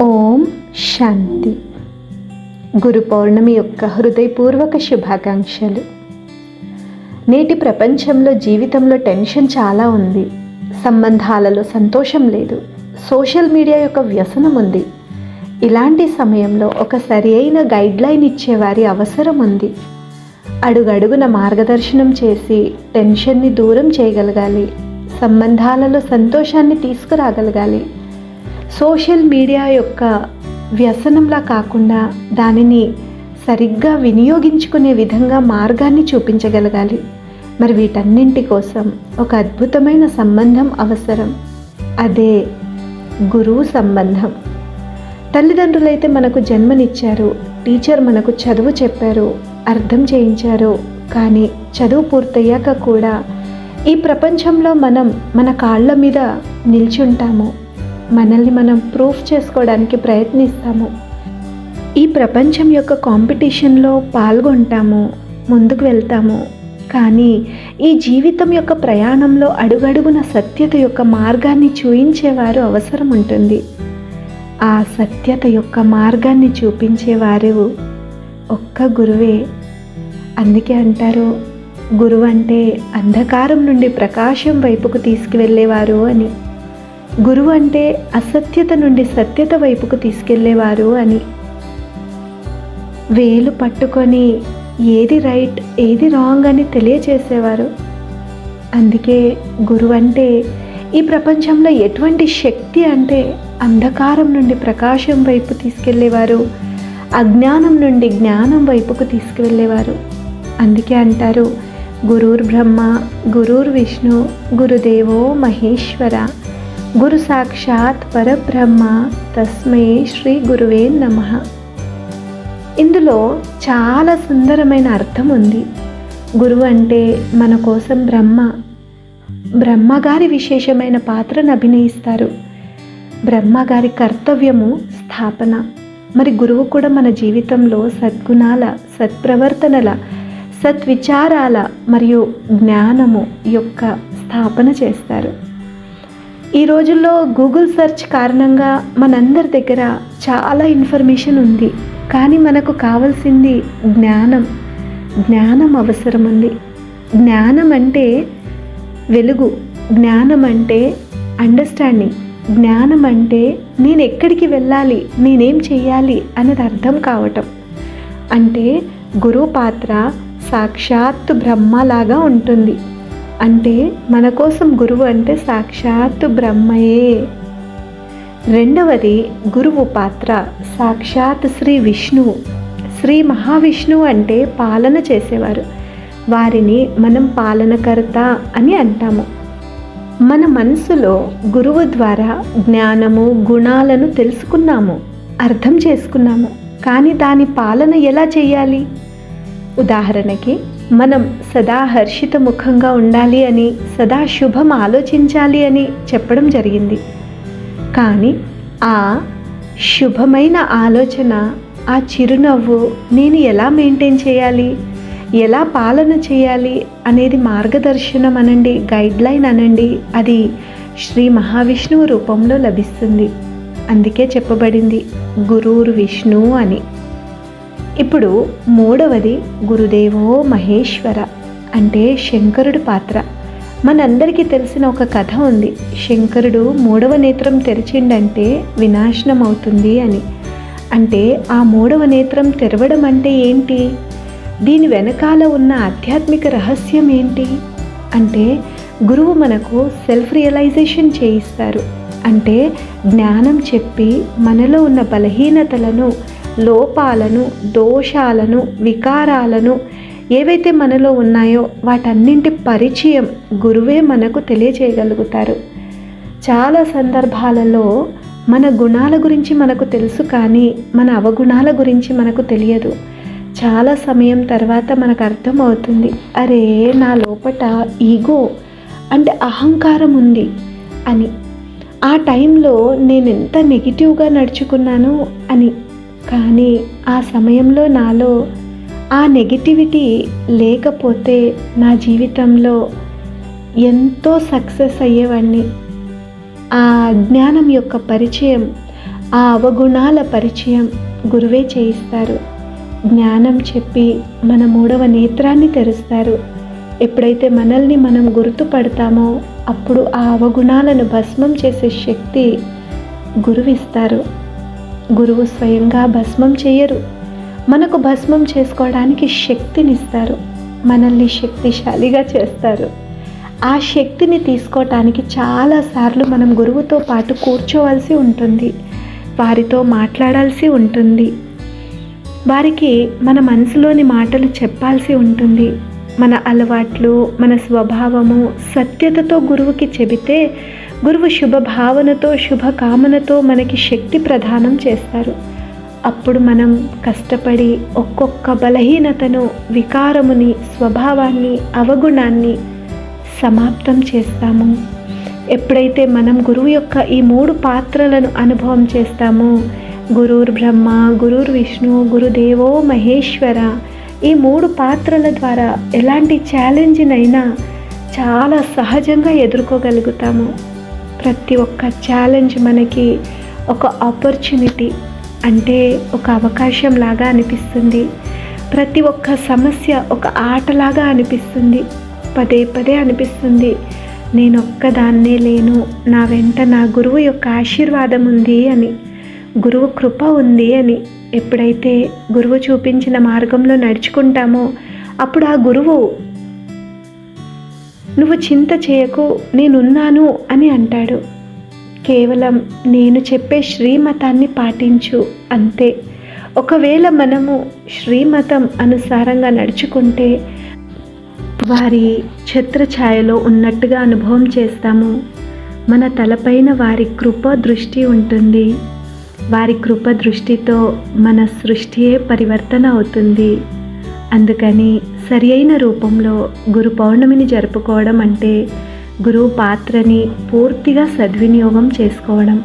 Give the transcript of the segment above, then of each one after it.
ఓం శాంతి. గురు పౌర్ణమి యొక్క హృదయపూర్వక శుభాకాంక్షలు. నేటి ప్రపంచంలో జీవితంలో టెన్షన్ చాలా ఉంది. సంబంధాలలో సంతోషం లేదు. సోషల్ మీడియా యొక్క వ్యసనం ఉంది. ఇలాంటి సమయంలో ఒక సరి అయిన గైడ్లైన్ ఇచ్చేవారి అవసరం ఉంది. అడుగడుగున మార్గదర్శనం చేసి టెన్షన్ని దూరం చేయగలగాలి. సంబంధాలలో సంతోషాన్ని తీసుకురాగలగాలి. సోషల్ మీడియా యొక్క వ్యసనంలా కాకుండా దానిని సరిగ్గా వినియోగించుకునే విధంగా మార్గాన్ని చూపించగలగాలి. మరి వీటన్నింటి కోసం ఒక అద్భుతమైన సంబంధం అవసరం. అదే గురువు సంబంధం. తల్లిదండ్రులైతే మనకు జన్మనిచ్చారు టీచర్ మనకు చదువు చెప్పారు అర్థం చేయించారు కానీ చదువు పూర్తయ్యాక కూడా ఈ ప్రపంచంలో మనం మన కాళ్ళ మీద నిల్చుంటాము. మనల్ని మనం ప్రూఫ్ చేసుకోవడానికి ప్రయత్నిస్తాము. ఈ ప్రపంచం యొక్క కాంపిటీషన్లో పాల్గొంటాము ముందుకు వెళ్తాము. కానీ ఈ జీవితం యొక్క ప్రయాణంలో అడుగడుగున సత్యత యొక్క మార్గాన్ని చూయించేవారు అవసరం ఉంటుంది. ఆ సత్యత యొక్క మార్గాన్ని చూపించేవారు ఒక్క గురువే. అందుకే అంటారు గురువు అంటే అంధకారం నుండి ప్రకాశం వైపుకు తీసుకువెళ్ళేవారు అని. గురువు అంటే అసత్యత నుండి సత్యత వైపుకు తీసుకెళ్ళేవారు అని. వేలు పట్టుకొని ఏది రైట్ ఏది రాంగ్ అని తెలియచేసేవారు. అందుకే గురువు అంటే ఈ ప్రపంచంలో ఎటువంటి శక్తి అంటే అంధకారం నుండి ప్రకాశం వైపు తీసుకెళ్ళేవారు అజ్ఞానం నుండి జ్ఞానం వైపుకు తీసుకువెళ్ళేవారు. అందుకే అంటారు గురూర్ బ్రహ్మ గురూర్ విష్ణు గురుదేవో మహేశ్వర గురు సాక్షాత్ పరబ్రహ్మ తస్మై శ్రీ గురువే నమ. ఇందులో చాలా సుందరమైన అర్థం ఉంది. గురువు అంటే మన కోసం బ్రహ్మ. బ్రహ్మగారి విశేషమైన పాత్రను అభినయిస్తారు. బ్రహ్మగారి కర్తవ్యము స్థాపన. మరి గురువు కూడా మన జీవితంలో సద్గుణాల సత్ప్రవర్తనల సత్విచారాల మరియు జ్ఞానము యొక్క స్థాపన చేస్తారు. ఈ రోజుల్లో గూగుల్ సెర్చ్ కారణంగా మనందరి దగ్గర చాలా ఇన్ఫర్మేషన్ ఉంది. కానీ మనకు కావాల్సింది జ్ఞానం. జ్ఞానం అవసరం ఉంది జ్ఞానం అంటే వెలుగు. జ్ఞానం అంటే అండర్స్టాండింగ్ జ్ఞానం అంటే నేను ఎక్కడికి వెళ్ళాలి నేనేం చేయాలి అనేది అర్థం కావటం. అంటే గురువు పాత్ర సాక్షాత్తు బ్రహ్మలాగా ఉంటుంది. అంటే మన కోసం గురువు అంటే సాక్షాత్తు బ్రహ్మయే. రెండవది గురువు పాత్ర సాక్షాత్ శ్రీ విష్ణువు శ్రీ మహావిష్ణువు అంటే పాలన చేసేవారు. వారిని మనం పాలనకర్త అని అంటాము. మన మనసులో గురువు ద్వారా జ్ఞానము గుణాలను తెలుసుకున్నాము అర్థం చేసుకున్నాము. కానీ దాని పాలన ఎలా చేయాలి? ఉదాహరణకి మనం సదా హర్షిత ముఖంగా ఉండాలి అని సదా శుభం ఆలోచించాలి అని చెప్పడం జరిగింది. కానీ ఆ శుభమైన ఆలోచన ఆ చిరునవ్వు నేను ఎలా మెయింటైన్ చేయాలి? ఎలా పాలన చేయాలి అనేది మార్గదర్శనం అనండి గైడ్లైన్ అనండి. అది శ్రీ మహావిష్ణువు రూపంలో లభిస్తుంది. అందుకే చెప్పబడింది గురువురు విష్ణువు అని. ఇప్పుడు మూడవది గురుదేవో మహేశ్వర అంటే శంకరుడి పాత్ర. మనందరికీ తెలిసిన ఒక కథ ఉంది. శంకరుడు మూడవ నేత్రం తెరిచిండంటే వినాశనం అవుతుంది అని. అంటే ఆ మూడవ నేత్రం తెరవడం అంటే ఏంటి? దీని వెనకాల ఉన్న ఆధ్యాత్మిక రహస్యం ఏంటి? అంటే గురువు మనకు సెల్ఫ్ రియలైజేషన్ చేయిస్తారు. అంటే జ్ఞానం చెప్పి మనలో ఉన్న బలహీనతలను లోపాలను దోషాలను వికారాలను ఏవైతే మనలో ఉన్నాయో వాటన్నింటి పరిచయం గురువే మనకు తెలియచేయగలుగుతారు. చాలా సందర్భాలలో మన గుణాల గురించి మనకు తెలుసు కానీ మన అవగుణాల గురించి మనకు తెలియదు. చాలా సమయం తర్వాత మనకు అర్థమవుతుంది అరే నా లోపట ఈగో అంటే అహంకారం ఉంది అని. ఆ టైంలో నేను ఎంత నెగిటివ్గా నడుచుకున్నాను అని కానీ ఆ సమయంలో నాలో ఆ నెగిటివిటీ లేకపోతే నా జీవితంలో ఎంతో సక్సెస్ అయ్యేవాడిని ఆ జ్ఞానం యొక్క పరిచయం ఆ అవగుణాల పరిచయం గురువే చేయిస్తారు. జ్ఞానం చెప్పి మన మూడవ నేత్రాన్ని తెరుస్తారు. ఎప్పుడైతే మనల్ని మనం గుర్తుపడతామో అప్పుడు ఆ అవగుణాలను భస్మం చేసే శక్తి గురువిస్తారు. గురువు స్వయంగా భస్మం చేయరు. మనకు భస్మం చేసుకోవడానికి శక్తినిస్తారు. మనల్ని శక్తిశాలిగా చేస్తారు. ఆ శక్తిని తీసుకోవటానికి చాలాసార్లు మనం గురువుతో పాటు కూర్చోవలసి ఉంటుంది. వారితో మాట్లాడాల్సి ఉంటుంది. వారికి మన మనసులోని మాటలు చెప్పాల్సి ఉంటుంది. మన అలవాట్లు మన స్వభావము సత్యతతో గురువుకి చెబితే గురువు శుభభావనతో శుభకామనతో మనకి శక్తి ప్రదానం చేస్తారు. అప్పుడు మనం కష్టపడి ఒక్కొక్క బలహీనతను వికారముని స్వభావాన్ని అవగుణాన్ని సమాప్తం చేస్తాము. ఎప్పుడైతే మనం గురువు యొక్క ఈ మూడు పాత్రలను అనుభవం చేస్తామో గురుర్ బ్రహ్మ గురుర్ విష్ణు గురుదేవో మహేశ్వర ఈ మూడు పాత్రల ద్వారా ఎలాంటి ఛాలెంజ్నైనా చాలా సహజంగా ఎదుర్కోగలుగుతాము. ప్రతి ఒక్క ఛాలెంజ్ మనకి ఒక ఆపర్చునిటీ అంటే ఒక అవకాశం లాగా అనిపిస్తుంది. ప్రతి ఒక్క సమస్య ఒక ఆటలాగా అనిపిస్తుంది. పదే పదే అనిపిస్తుంది. నేను ఒక్కదాన్నే లేను. నా వెంట నా గురువు యొక్క ఆశీర్వాదం ఉంది అని గురువు కృప ఉంది అని ఎప్పుడైతే గురువు చూపించిన మార్గంలో నడుచుకుంటామో అప్పుడు ఆ గురువు నువ్వు చింత చేయకు నేనున్నాను అని అంటాడు. కేవలం నేను చెప్పే శ్రీమతాన్ని పాటించు అంతే. ఒకవేళ మనము శ్రీమతం అనుసారంగా నడుచుకుంటే వారి ఛత్రఛాయలో ఉన్నట్టుగా అనుభవం చేస్తాము. మన తలపైన వారి కృప దృష్టి ఉంటుంది. వారి కృప దృష్టితో మన సృష్టియే పరివర్తన అవుతుంది. అందుకని సరి అయిన రూపంలో గురు పౌర్ణమిని జరుపుకోవడం అంటే గురువు పాత్రని పూర్తిగా సద్వినియోగం చేసుకోవడం.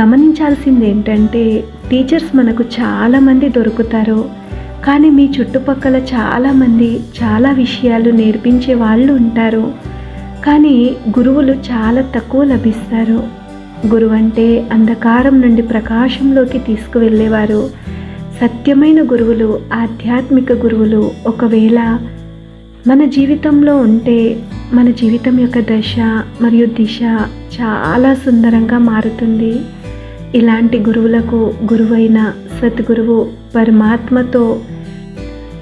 గమనించాల్సింది ఏంటంటే టీచర్స్ మనకు చాలామంది దొరుకుతారు. కానీ మీ చుట్టుపక్కల చాలామంది చాలా విషయాలు నేర్పించే వాళ్ళు ఉంటారు. కానీ గురువులు చాలా తక్కువ లభిస్తారు. గురువు అంటే అంధకారం నుండి ప్రకాశంలోకి తీసుకువెళ్ళేవారు. సత్యమైన గురువులు ఆధ్యాత్మిక గురువులు ఒకవేళ మన జీవితంలో ఉంటే మన జీవితం యొక్క దశ మరియు దిశ చాలా సుందరంగా మారుతుంది. ఇలాంటి గురువులకు గురువైన సద్గురువు పరమాత్మతో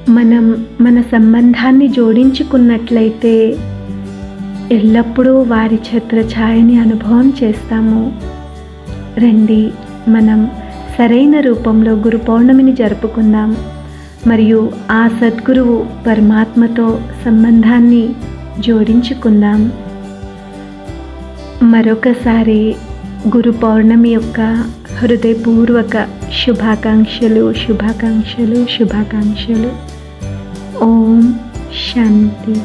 మనం మన సంబంధాన్ని జోడించుకున్నట్లయితే ఎల్లప్పుడూ వారి ఛత్రఛాయని అనుభవం చేస్తాము. రండి మనం సరైన రూపంలో గురు పౌర్ణమిని జరుపుకుందాం మరియు ఆ సద్గురువు పరమాత్మతో సంబంధాన్ని జోడించుకుందాం మరొకసారి గురు పౌర్ణమి యొక్క హృదయపూర్వక శుభాకాంక్షలు శుభాకాంక్షలు శుభాకాంక్షలు. ఓం శాంతి.